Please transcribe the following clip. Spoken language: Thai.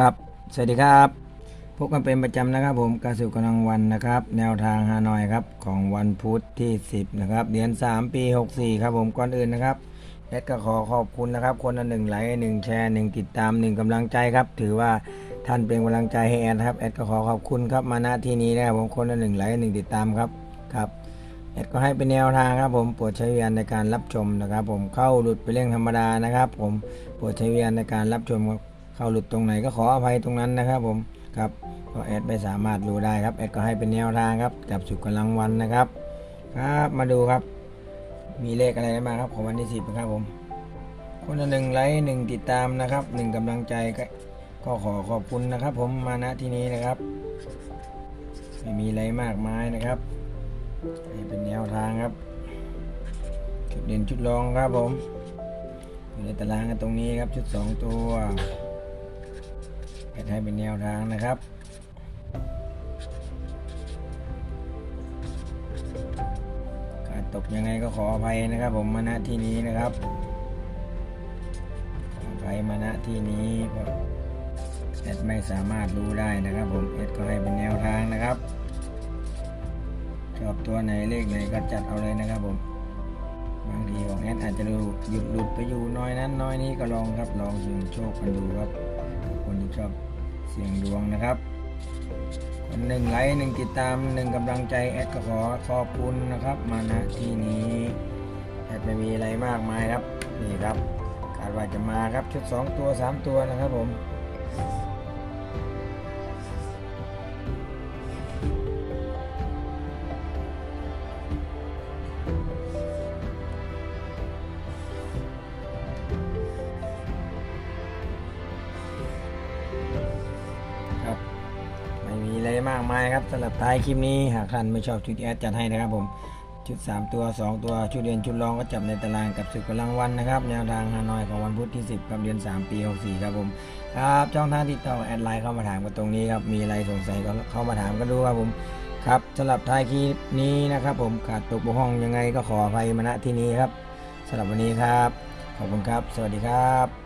ครับ สวัสดีครับ พบกันเป็นประจำนะครับ ผมกาสู่กำลังวันนะครับ แนวทางฮานอยครับของวันพุธที่ 10 นะครับ เดือน 3 ปี 64 ครับผมก่อนอื่นนะครับแอดก็ขอขอบคุณนะครับ คนละหนึ่งไลค์หนึ่งแชร์หนึ่งติดตามหนึ่งกำลังใจครับ ถือว่าท่านเป็นกำลังใจให้แอดครับแอดก็ขอขอบคุณครับมาณที่นี้นะครับผมคนละหนึ่งไลค์หนึ่งติดตามครับครับแอดก็ให้เป็นแนวทางครับผมโปรดใช้วิญญาณในการรับชมนะครับ ผมเข้าหลุดไปนเรื่องธรรมดานะครับ ผมโปรดใช้วิญญาณในการรับชมครับ เข้าหลุดตรงไหนก็ขออภัยตรงนั้นนะครับผมครับก็แอดไม่สามารถรู้ได้ครับแอดก็ให้เป็นแนวทางครับจับสุกกำลังวันนะครับครับมาดูครับ มีเลขอะไรมาครับของวันที่สิบครับผมคนละหนึ่งไลค์หนึ่งติดตามนะครับหนึ่งกำลังใจก็ขอขอบคุณนะครับ ผมมาณที่นี้นะครับไม่มีอะไรมากมายนะครับให้เป็นแนวทางครับชุดเด่นชุดรองครับผมอยู่ในตารางกันตรงนี้ครับชุดสองตัว ให้เป็นแนวทางนะครับการตกยังไงก็ขออภัยนะครับ ผมมาณที่นี้นะครับขออภัยมาณที่นี้เพราะแอดไม่สามารถรู้ได้นะครับ ผมแอดก็ให้เป็นแนวทางนะครับชอบตัวไหนเลขไหนก็จัดเอาเลยนะครับ ผมบางทีของแอดอาจจะดูหยุดหลุดไปอยู่น้อยนั้นน้อยนี้ก็ลองครับลองเสี่ยงโชคกันดูครับคนที่ชอบ เสียงดวงนะครับคนหนึ่งไลค์หนึ่งติดตามหนึ่งกำลังใจแอดก็ขอขอบคุณนะครับมาณที่นี้แอดไม่มีอะไรมากมายครับนี่ครับคาดว่าจะมาครับชุด 2 ตัว 3 ตัวนะครับผม อะไรมากมายครับสำหรับท้ายคลิปนี้หากท่านไม่ชอบชุดแอดจัดให้นะครับผมชุด 3 ตัว 2 ตัวชุดเรียนชุดรองก็จับในตารางกับศึกกำลังวันนะครับแนวทางฮานอยของวันพุธที่ 10กับเดือน3 ปี 64 ครับผมครับช่องทางติดต่อแอดไลน์เข้ามาถามกันตรงนี้ครับมีอะไรสงสัยก็เข้ามาถามกันดูครับผมครับสำหรับท้ายคลิปนี้นะครับผมขาดตกบกพร่องยังไงก็ขออภัยมาณที่นี้ครับสำหรับวันนี้ครับ ขอบคุณครับ สวัสดีครับ